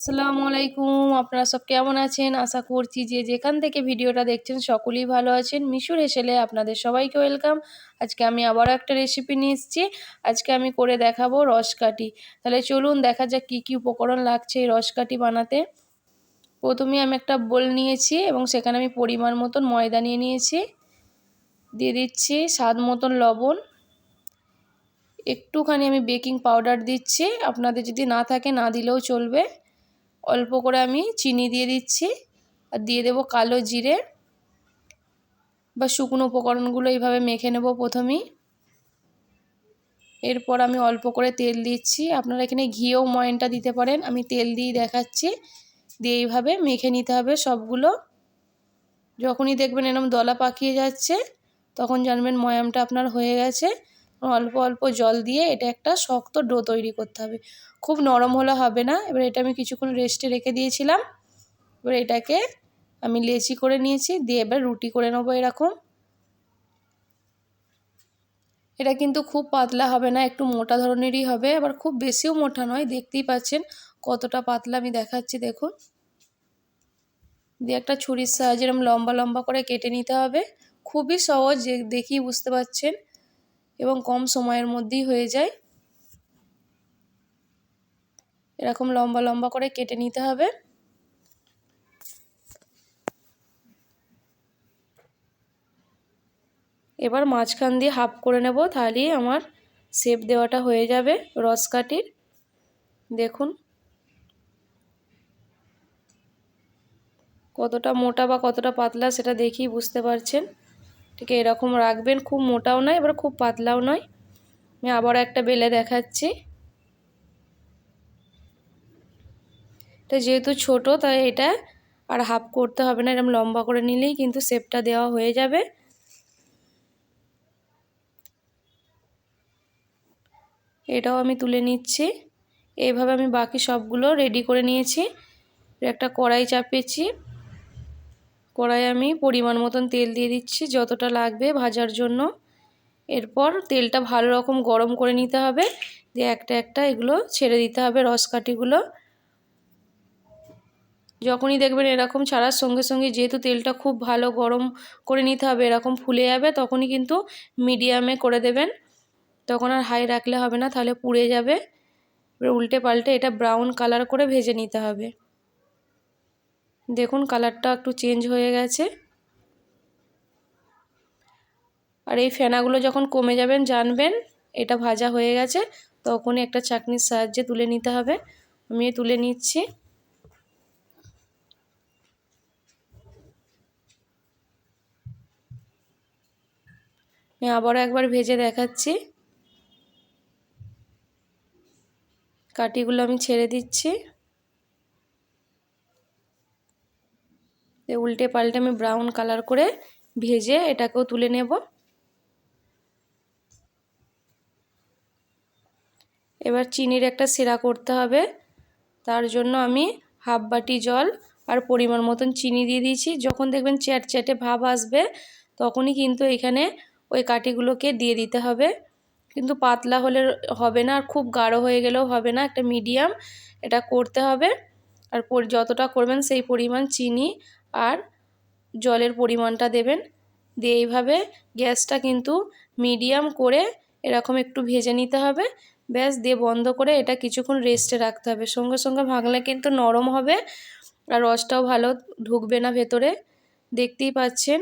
আসসালামু আলাইকুম। আপনারা সব কেমন আছেন? আশা করছি যে যেখান থেকে ভিডিওটা দেখছেন সকলেই ভালো আছেন। মিশুর হেসেলে আপনাদের সবাইকে ওয়েলকাম। আজকে আমি আবারও একটা রেসিপি নিয়ে এসেছি। আজকে আমি করে দেখাবো রসকাটি তাহলে চলুন দেখা যাক কী কী উপকরণ লাগছে এই রসকাটি বানাতে। প্রথমে আমি একটা বোল নিয়েছি এবং সেখানে আমি পরিমাণ মতন ময়দা নিয়ে নিয়েছি। দিয়ে দিচ্ছি স্বাদ মতন লবণ। একটুখানি আমি বেকিং পাউডার দিচ্ছি। আপনাদের যদি না থাকে না দিলেও চলবে। অল্প করে আমি চিনি দিয়ে দিচ্ছি। আর দিয়ে দেব কালো জিরে বা শুকনো উপকরণগুলো এইভাবে মেখে নেব প্রথমেই। এরপর আমি অল্প করে তেল দিচ্ছি। আপনারা এখানে ঘিও ময়নটা দিতে পারেন, আমি তেল দিয়ে দেখাচ্ছি। দিয়ে এইভাবে মেখে নিতে হবে সবগুলো। যখনই দেখবেন এরকম দলা পাকিয়ে যাচ্ছে, তখন জানবেন ময়ামটা আপনার হয়ে গেছে। অল্প অল্প জল দিয়ে এটা একটা শক্ত ডো তৈরি করতে হবে। খুব নরম হলে হবে না। এবার এটা আমি কিছুক্ষণ রেস্টে রেখে দিয়েছিলাম। এবার এটাকে আমি লেচি করে নিয়েছি, দিয়ে এবার রুটি করে নেব এরকম। এটা কিন্তু খুব পাতলা হবে না, একটু মোটা ধরনেরই হবে। আবার খুব বেশিও মোটা নয়, দেখতেই পাচ্ছেন কতটা পাতলা আমি দেখাচ্ছি, দেখুন। দিয়ে একটা ছুরির সাহায্যে এরকম লম্বা লম্বা করে কেটে নিতে হবে। খুবই সহজ দেখি বুঝতে পারছেন এবং কম সময়ের মধ্যেই হয়ে যায়। এরকম লম্বা লম্বা করে কেটে নিতে হবে। এবার মাঝখান দিয়ে হাফ করে নেব, তাহলেই আমার শেপ দেওয়াটা হয়ে যাবে রসকাটির দেখুন। কতটা মোটা বা কতটা পাতলা সেটা দেখেই বুঝতে পারছেন। ঠিক এরকম রাখবেন, খুব মোটাও নয়, এবার খুব পাতলাও নয়। আমি আবার একটা বেলে দেখাচ্ছি। এটা যেহেতু ছোট, তাই এটা আর হাফ করতে হবে না, এরকম লম্বা করে নিলেই কিন্তু শেপটা দেওয়া হয়ে যাবে। এটাও আমি তুলে নিচ্ছি। এইভাবে আমি বাকি সবগুলো রেডি করে নিয়েছি। একটা কড়াই চাপিয়েছি। কড়াই আমি পরিমাণ মতন তেল দিয়ে দিচ্ছি যতটা লাগবে ভাজার জন্য। এরপর তেলটা ভালো রকম গরম করে নিতে হবে। দিয়ে একটা একটা এগুলো ছেড়ে দিতে হবে রসকাঠিগুলো। যখনই দেখবেন এরকম ছাড়ার সঙ্গে সঙ্গে যেহেতু তেলটা খুব ভালো গরম করে নিতে হবে, এরকম ফুলে যাবে, তখনই কিন্তু মিডিয়ামে করে দেবেন। তখন আর হাই রাখলে হবে না, তাহলে পুড়ে যাবে। উল্টে পাল্টে এটা ব্রাউন কালার করে ভেজে নিতে হবে। দেখুন কালারটা একটু চেঞ্জ হয়ে গেছে। আর এই ফেনাগুলো যখন কমে যাবেন, জানবেন, এটা ভাজা হয়ে গেছে, তখনই একটা চাকনির সাহায্যে তুলে নিতে হবে। আমি তুলে নিচ্ছি। আবারও একবার ভেজে দেখাচ্ছি। কাটিগুলো আমি ছেড়ে দিচ্ছি। উল্টে পাল্টে আমি ব্রাউন কালার করে ভেজে এটাকেও তুলে নেব। এবার চিনির একটা সিরা করতে হবে। তার জন্য আমি হাফ বাটি জল আর পরিমাণ মতন চিনি দিয়ে দিয়েছি। যখন দেখবেন চ্যাট চ্যাটে ভাব আসবে, তখনই কিন্তু এখানে ওই কাঠিগুলোকে দিয়ে দিতে হবে। কিন্তু পাতলা হলে হবে না, আর খুব গাঢ় হয়ে গেলেও হবে না, একটা মিডিয়াম এটা করতে হবে। আর যতটা করবেন সেই পরিমাণ চিনি আর জলের পরিমাণটা দেবেন। দিয়ে এইভাবে গ্যাসটা কিন্তু মিডিয়াম করে এরকম একটু ভেজে নিতে হবে। ব্যাস, দিয়ে বন্ধ করে এটা কিছুক্ষণ রেস্টে রাখতে হবে। সঙ্গে সঙ্গে ভাঙলে কিন্তু নরম হবে আর রসটাও ভালো ঢুকবে না ভেতরে। দেখতেই পাচ্ছেন,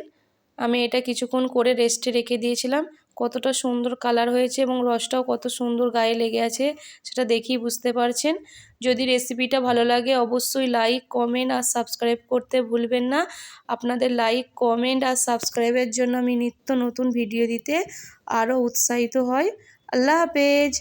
আমি এটা কিছুক্ষণ করে রেস্টে রেখে দিয়েছিলাম। কতটা সুন্দর কালার হয়েছে এবং রসটাও কত সুন্দর গায়ে লেগে আছে, সেটা দেখেই বুঝতে পারছেন। যদি রেসিপিটা ভালো লাগে অবশ্যই লাইক কমেন্ট আর সাবস্ক্রাইব করতে ভুলবেন না। আপনাদের লাইক কমেন্ট আর সাবস্ক্রাইবের জন্য আমি নিত্য নতুন ভিডিও দিতে আরও উৎসাহিত হয় আল্লাহ হাফেজ!